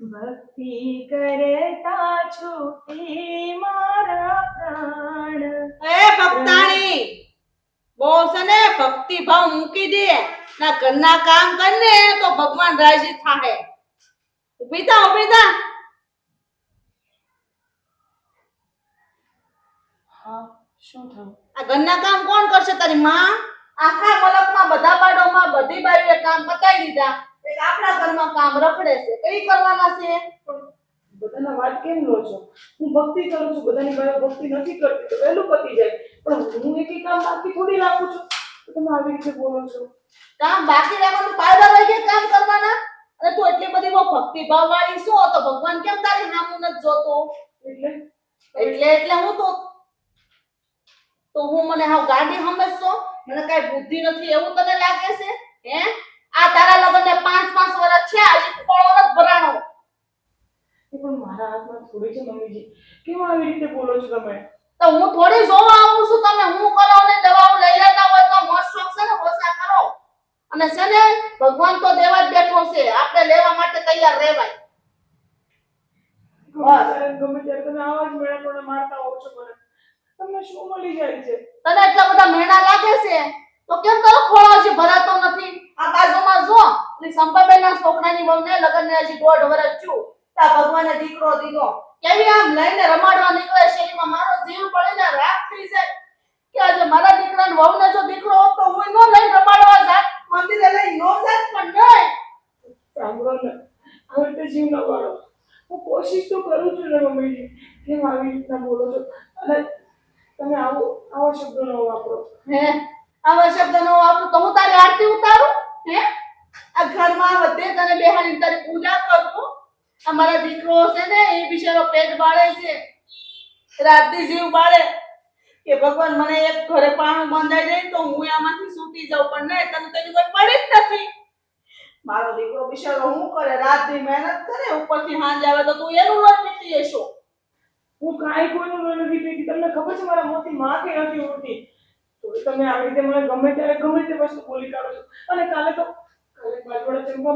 ભક્તિ કરતા છૂટી મારા પ્રાણ. એ ભક્તાણી બહુ છે ને ભક્તિ ભાવ મૂકી દે. ના ઘરના કામ કરને તો ભગવાન રાજી થાહે. ઊભી થા ઊભી થા. હા શું થયું? આ ઘરના કામ કોણ કરશે તારી માં? આખા મલકમાં બધા બાળોમાં બધી બાઈએ કામ પતાવી દીધા. આપણા ઘરમાં કામ રખડે છે કઈ કરવાના છે? બધાના વાત કેમ લો છો? હું ભક્તિ કરું છું બધાની બારે ભક્તિ નથી કરતી તો વહેલું પતી જાય. પણ હું એક કામ બાકી થોડી રાખું છું. તો તમે આવી રીતે બોલો છો. કામ બાકી રાખવાનું પાયદા રહી ગયા કામ કરવાના? અને તું એટલી બધી બહુ ભક્તિ ભાવ વાળી શું તો ભગવાન કેમ તારી નામું નથી જોતો? એટલે? એટલે એટલે હું તો તો હું મને હાવ ગાડી સમજશો? મને કઈ બુદ્ધિ નથી એવું તને લાગે છે? હે? આ તારા લગ્નને પાંચ પાંચ વર્ષ છે આજે ખોળો નથી ભરાણો. એ પણ મારા હાથમાં થોડી છે મમ્મીજી. કેમ આવી રીતે બોલો છો તમે? તો હું થોડી જોવા આવું છું તમે હું કરો ને દવાઓ લઈ લેતા હોય તો શોખ છે ને ઓછા કરો. અને છે ને ભગવાન તો દેવા જ બેઠો છે આપણે લેવા માટે તૈયાર રહેવાય. ત્યારે ગમે ત્યારે તમે આવા જ મેળા મારતા હોવ છો મને. તમને શું મળી જાય છે? તને એટલા બધા મેળા લાગે છે? તો કેમ તારો ખોળો હજી ભરાતો નથી. આ બાજુમાં જો એટલે સંપાબેન ના છોકરાની વહુને લગ્નને હજી દોઢ વર્ષ છું તા ભગવાને દીકરો દીધો. કેવી આમ લઈને રમાડવા નીકળે છે એમાં મારો જીવ પડીને રાખ થઈ જાય કે આજે મારા દીકરાને વહુને જો દીકરો હોત તો હું નો લઈને રમાડવા જાત મંદિરે લઈ નો જાત પણ નહીં સાંભળો ને આવી રીતે જીવ ન વાળો હું કોશિશ તો કરું છું ને મમ્મીજી કેમ આવી રીતના બોલો છો અને તમે આવો આવા શબ્દો ન વાપરો હે આવા શબ્દ નો વાપરું તો હું તારી આરતી ઉતારું હે આ ઘરમાં વધે તને બેહાડી તારી પૂજા કરું અમારા દીકરો છે ને, એ બિચારો પેટ બાળે છે. રાતથી જીવ બાળે. કે ભગવાન મને એક ઘરે પાણું બંધાઈ જાય તો હું આમાંથી સૂતી જાઉં, પણ નહીં તને તેની કોઈ પડી જ નથી. મારો દીકરો બિચારો હું કરે? રાતની મહેનત કરે, ઉપરથી હાંજ આવે તો તું એનું લોટ નીકળી જશો હું કાંઈ કોઈનું નથી પીતી. તમને ખબર છે મારા મોથી માં કે નથી ઉડતી? તો તમે આવી રીતે મને ગમે ત્યારે ગમે તે વસ્તુ બોલી કાઢો છો. અને કાલે તો બાજુવાળા ચંપા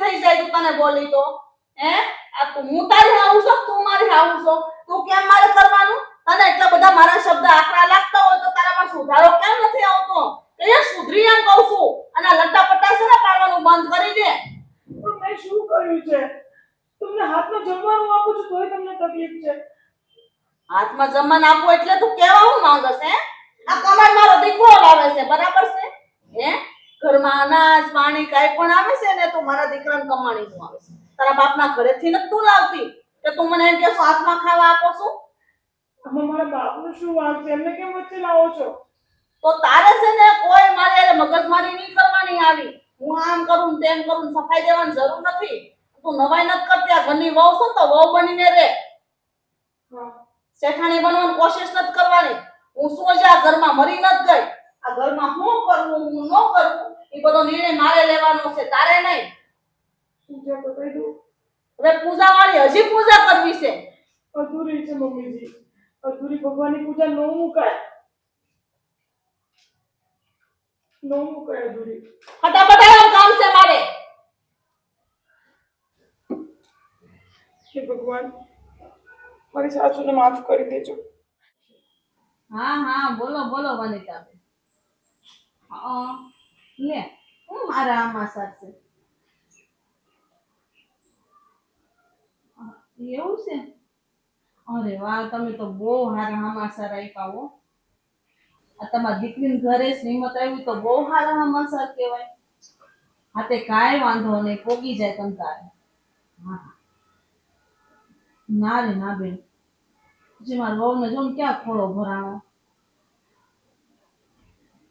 થઈ જાય તું તને બોલી તો. હે? આ હું તારી આવું છું તું મારી આવું છો તું કેમ મારે કરવાનું? તને એટલા બધા મારા શબ્દ આકરા લાગતા હોય તો તારામાં સુધારો કેમ નથી આવતો? એ સુધરી એમ કહું છું અને આ લટ્ટા પટ્ટા છે ને પાડવાનું બંધ કરી દે પણ મેં શું કર્યું છે તમને હાથમાં જમવાનું આપું છું તોય તમને તકલીફ છે. હાથમાં જમાન આપો એટલે તું કેવા હું માંગસ હે? આ કમાડ મારો દીકરો લાવે છે બરાબર છે? હે? ઘરમાં અનાજ પાણી કાંઈ પણ આવે છે ને તો મારા દીકરાને કમાણીનું આવે છે. તારા બાપના ઘરેથી નથી તું લાવતી કે તું મને એમ કે હાથમાં ખાવા આપો છું અમે મારા બાપનું શું વાત છે? એમને કેમ વચ્ચે લાવો છો? તો તારે છે ને કોઈ મારે મગજમારી નહીં કરવાની આવી. હું આમ કરું તેમ કરું સફાઈ દેવાની જરૂર નથી. તું નવાઈ નથી કરતી આ ઘરની વહુ છો તો વહુ બનીને રે. શેઠાણી બનવાની કોશિશ નથી કરવાની. હું શું છે આ ઘરમાં મરી નથી ગઈ. આ ઘરમાં હું કરવું હું ન કરવું એ બધો નિર્ણય મારે લેવાનો છે તારે નહીં. હવે પૂજા વાળી હજી પૂજા કરવી છે. અધૂરી છે મમ્મીજી. અધૂરી ભગવાનની પૂજા ન મુકાય. ન મુકાય અધૂરી. ફટાફટ આવું કામ છે મારે. હે ભગવાન મારી સાસુને માફ કરી દેજો. હા હા, બોલો બોલો વનિતાબેન હા, લે, હું મારા આમાં સાથે એવું છે? અરે વાહ, તમે તો બહુ સારા હમાસર આપ્યા હો. આ તમારી દીકરીને ઘરે શ્રીમત આવ્યું તો બહુ સારા હમાસર કહેવાય. હા તે કાંઈ વાંધો નહીં, પોગી જાય તમ તારે. હા ના રે, ના બેન. પછી મારા વહુને જો ક્યાં ખોળો ભરાણો?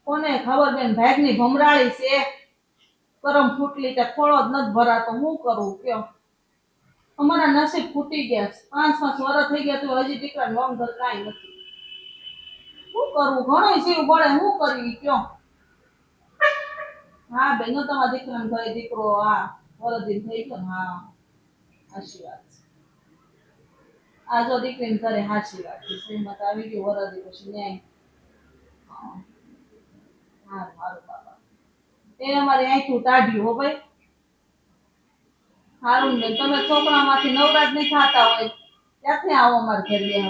કોને ખબર બેન, ભાગની ભમરાળી છે. કરમ ફૂટલી તે ખોળો જ નથી ભરાતો, હું કરું કયો? અમારા નસીબ ફૂટી ગયા છે. પાંચ પાંચ વર્ષ થઈ ગયા તો હજી દીકરા નોમ ઘર કાંઈ નથી. શું કરવું ઘણો જીવ બળે હું કરવી કયો? હા બેન તમારા દીકરાને ઘરે દીકરો, હા વરદીન થઈ ગયો હા. આશીર્વાદ આ જો દીકરીને ઘરે સાચી વાત છે. શ્રીમત આવી ગયું વરદી પછી ન્યાય. હારું, હારું બાબા. એ અમારે અહીંથી કાઢ્યું હો ભાઈ. સારું ને તમે છોકરામાંથી નવરાજ નહીં થતા હોય. ક્યાંથી આવો અમારે ઘેર હવે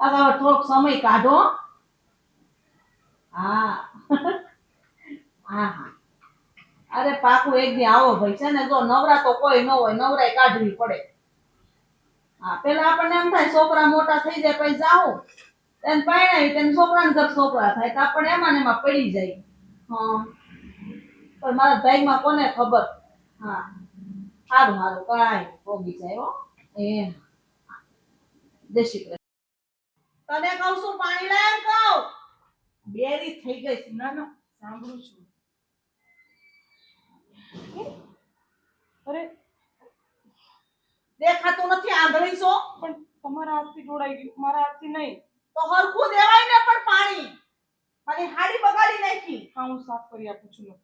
હવે થોડોક સમય કાઢો હા. હા. હા અરે પાકું એક દી આવો ભાઈ. છે ને જો નવરા તો કોઈ ન હોય નવરાય કાઢવી પડે. હા, પેલા આપણને એમ થાય, છોકરા મોટા થઈ જાય પછી જાઓ. એને પરણાવી તેને છોકરાને ઘર છોકરા થાય, તો આપણે એમાં ને એમાં પડી જાય. હા પણ મારા ભાઈમાં કોને ખબર? હા. સારું સારું કાંઈ ભોગી જાય હો. એ જય કૃષ્ણ. તને કહું છું, પાણી લાય કહું. બેરી થઈ ગઈ છે. ના ના, સાંભળું છું. અરે દેખાતું નથી આંધળી છો? પણ તમારા હાથથી જોડાઈ ગયું મારા હાથથી નહીં. તો હરખું દેવાય ને પણ પાણી. મારી હાડી બગાડી નાખી. હા હું સાફ કરી આપું છું લો.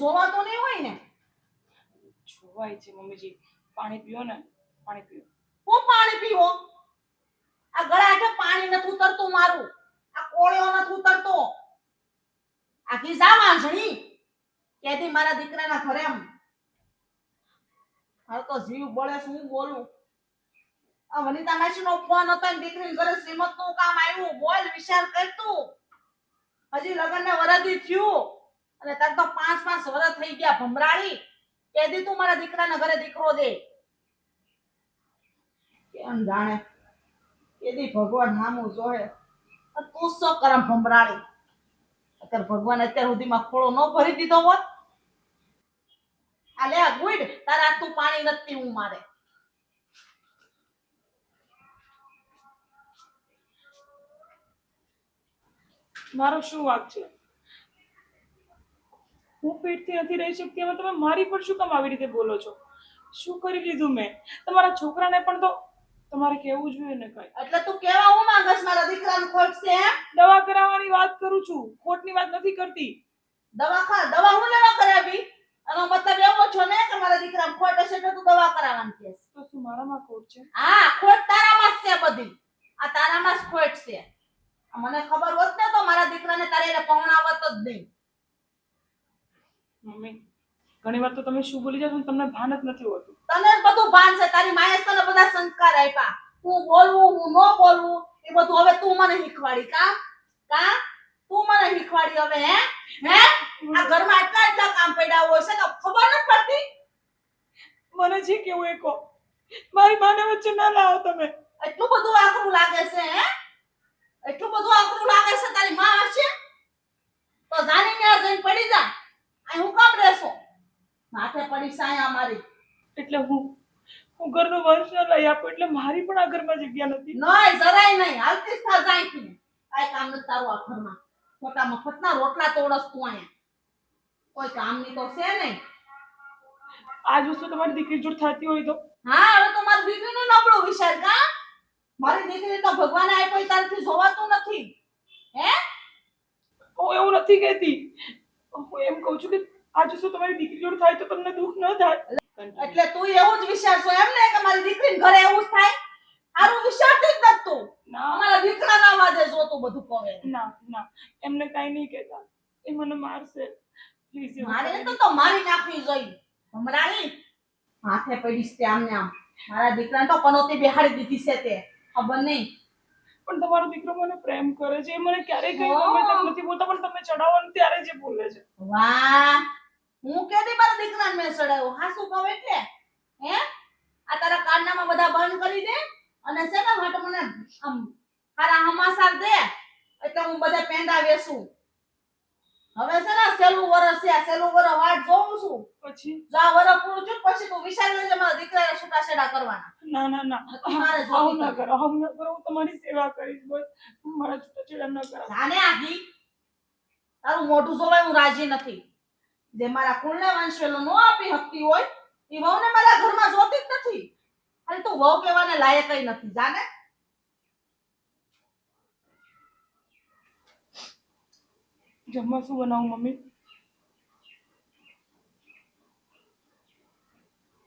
જોવાતું નહીં હોય ને? જોવાય છે મમ્મીજી. પાણી પીઓ ને પાણી પીઓ. હું પાણી પીવો? આ ગળા હેઠે પાણી નથી ઉતરતું મારું. આ કોળિયો નથી ઉતરતો. આખી જા વાંઝણી. કેદી મારા દીકરાના ઘરે એમ તો જીવ બળે શું બોલું? આ વનિતા માસીનો ફોન હતો ને દીકરીને ઘરે શ્રીમતનું કામ આવ્યું, બોલ વિચાર કર તું. હજી લગ્નને વરદી થયું. અને તાર તો પાંચ પાંચ વરસ થઈ ગયા, ભમરાળી. કેદી તું મારા દીકરાના ઘરે દીકરો દે કેમ જાણે? કેદી ભગવાન નામું જોહે. તું શો કરમ ભમરાળી? અત્યારે ભગવાન અત્યાર સુધીમાં ખોળો ન ભરી દીધો હોત. આ લે આ ગુડ તારા તું પાણી નથી હું મારે. મારો શું વાક છે? હું પેટથી નથી રહી શકતી હવે તમે મારી પર શું કામ આવી રીતે બોલો છો? શું કરી લીધું મેં? તમારા છોકરાને પણ તો તમારે કહેવું જોઈએ ને કઈ. એટલે તું કેવા હું માંગસ મારા દીકરાનું ખોટ છે દવા કરાવવાની વાત કરું છું ખોટની વાત નથી કરતી. દવા ખા દવા હું લેવા કરાવી? આનો મતલબ એવો છો ને કે મારા દીકરા ખોટ હશે તો તું દવા કરાવવાની કે તો શું મારામાં ખોટ છે? હા ખોટ તારામાં જ છે બધી. આ તારામાં જ ખોટ છે. મને ખબર હોત ને તો મારા દીકરાને તારે એને પૌણાવત જ નહીં. મમ્મી ઘણી વાર તો તમે શું બોલી જાવ તમને ભાન જ નથી હોતું. તને બધું ભાન છે. તારી માએ તને બધા સંસ્કાર આપ્યા. હું બોલવું હું ન બોલવું એ બધું હવે તું મને શીખવાડી. કા? કા? તું મને શીખવાડી હવે હે? હે? આ ઘરમાં એટલા એટલા કામ પડ્યા હોય છે તો ખબર નથી પડતી? મને જે કેવું એ કહો. મારી માને વચ્ચે ના લાવો તમે. એટલું બધું આકરું લાગે છે હે? એટલું બધું આકરું લાગે છે તારી માં હશે? તો જાની ને જઈને પડી જા. આ હું કામ રહેશો? માથે પડી સાયા મારી એટલે હું હું ઘરનો વંશ ન લઈ આપું એટલે મારી પણ આ ઘરમાં જગ્યા નથી. નહીં જરાય નહીં. હાલતી જ થા જાય થી કાઈ કામ નથી તારું આ ઘરમાં. ખોટા મફતના રોટલા તોડસ તું અહીંયા. કોઈ કામની તો છે નહીં. આજ વસ્તુ તમારી દીકરી જોડ થતી હોય તો? હા હવે તો મારી દીકરીનું નબળું વિચાર કા? મારી દીકરી તો ભગવાને આપ્યો તારથી જોવાતું નથી. હે? હું એવું નથી કહેતી. હું એમ કહું છું કે આજ વસ્તુ તમારી દીકરી જોડ થાય તો તમને દુઃખ ન થાય. એટલે તું એવું જ વિચારશો એમ ને કે મારી દીકરીને ઘરે એવું જ થાય? આરું વિચારતી જ ના. અમારા દીકરાના અવાજે જોતું બધું કહે. ના ના. એમને કાઈ નહીં કહેતા. એ મને મારશે. પ્લીઝ મારે તો તો મારી નાખવી જોઈએ. હમણાંની હાથે પડીશ તે આમને આમ. મારા દીકરાને તો પનોતી બેહાડી દીધી છે તે. ખબર નહીં. પણ તમારો દીકરો મને પ્રેમ કરે છે. એ મને ક્યારેય કઈ ગમે તેમ નથી બોલતા પણ તમે ચડાવો ને ત્યારે જે બોલે છે. વાહ. હું કેદી મારા દીકરાને મેં ચડાવ્યો? હા શું કહો એટલે? હે? આ તારા કારનામાં બધા બંધ કરી દે. અને છે ને માટે મને આમ તારા હમાસાર દે એટલે હું બધા પેંડા વેસું હવે છે ને સેલું વરસ છે સેલું વરસ વાટ જોઉં છું. પછી? જો આ વરસ પૂરું થયું પછી તું વિચાર લેજે મારા દીકરાને છૂટાછેડા કરવાના. ના ના ના. મારે આવું ન કરો આવું ના કરો હું તમારી સેવા કરીશ બસ. મારા છૂટાછેડા ન કરો જાને આધી તારું મોઢું જોવાય હું રાજી નથી. જે મારા કુળને વંશવેલો નો આપી શકતી હોય એ વહુને મારા ઘરમાં જોતી જ નથી. અને તું વહુ કહેવાને લાયક નથી જાને? જમવા શું બનાવું મમ્મી?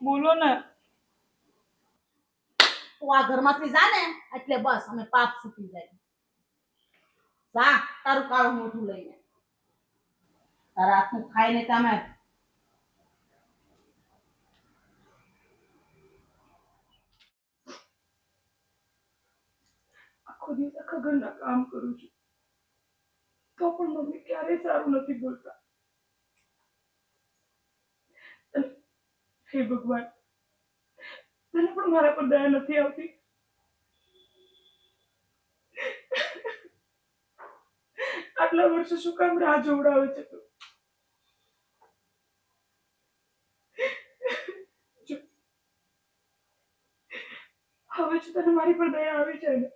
બોલો ને. તું આ ઘરમાંથી માંથી જાને એટલે બસ અમે પાપ છૂટી જાય. જા તારું કાળું મોઢું લઈને. તારા હાથનું ખાઈને તમે આખો દિવસ આખા ઘરના કામ કરું છું. તો પણ મમ્મી ક્યારેય સારું નથી બોલતા. હે ભગવાન, તને પણ મારા પર દયા નથી આવતી? આટલા વર્ષો શું કામ રાહ જોવડાવે છે તું? હવે જો તને મારી પર દયા આવી જાય ને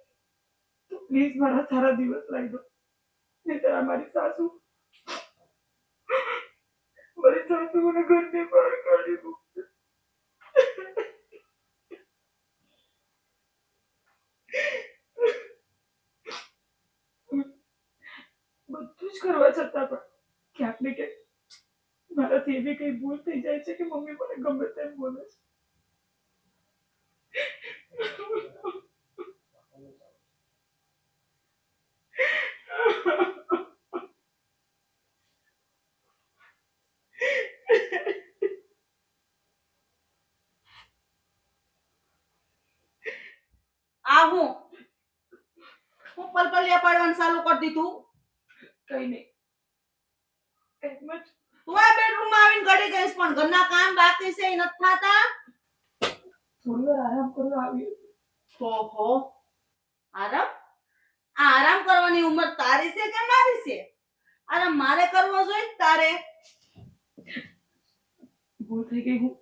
પ્લીઝ મારા સારા દિવસ લાવી દો. નહીંતર આ મારી સાસુ મારી સાસુ મને ઘરની બહાર કાઢી મૂકશે. બધું જ કરવા છતાં પણ ક્યાંક ને ક્યાંક મારાથી એવી કઈ ભૂલ થઈ જાય છે કે મમ્મી મને ગમે તેમ બોલે છે. આ હું. હું પલપલિયા પાડવાનું ચાલુ કરી દીધું. કઈ નહીં. તું આ બેડરૂમમાં આવીને ઘડી ગઈશ પણ ઘરના કામ બાકી છે એ નથી થાતા. થોડી આરામ કરવા આવી ઓહો. આરામ? આ આરામ કરવાની ઉંમર તારી છે કે મારી છે? આરામ મારે કરવો જોઈએ તારે. ભૂલ થઈ ગઈ હું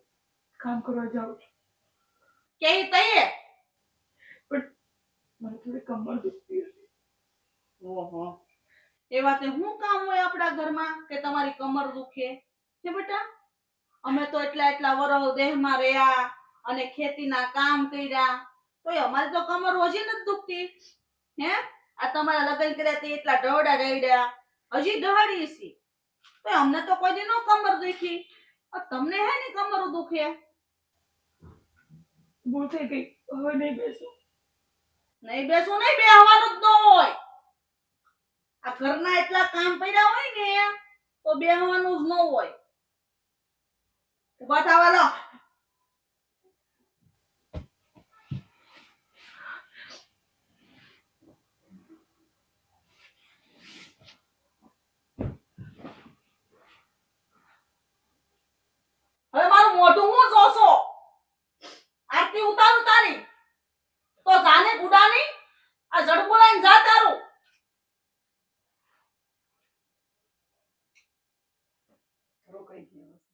કામ કરવા જાઉં કે તઈએ? મને થોડી કમર દુખતી હતી. ઓહો. એ વાતે હું કામ હોય આપણા ઘરમાં કે તમારી કમર દુખે? છે બેટા? અમે તો એટલા એટલા વરહ દેહમાં રહ્યા અને ખેતીના કામ કર્યા. તોય અમારી તો કમર હજી નથી દુખતી. હે? આ તમારા લગ્ન કર્યા તે એટલા ઢવડા ગાડ્યા હજી ઢહડી છે તો અમને તો કોઈ દી નો કમર દુખી. તમને હે ને કમર દુખે? ભૂલ થઈ ગઈ. હવે નહીં બેસું. નહીં બેસો નહીં, બેહવાનું જ ન હોય. આ ઘરના એટલા કામ પડ્યા હોય ને, તો બેહવાનું જ ન હોય. ઊભા થવા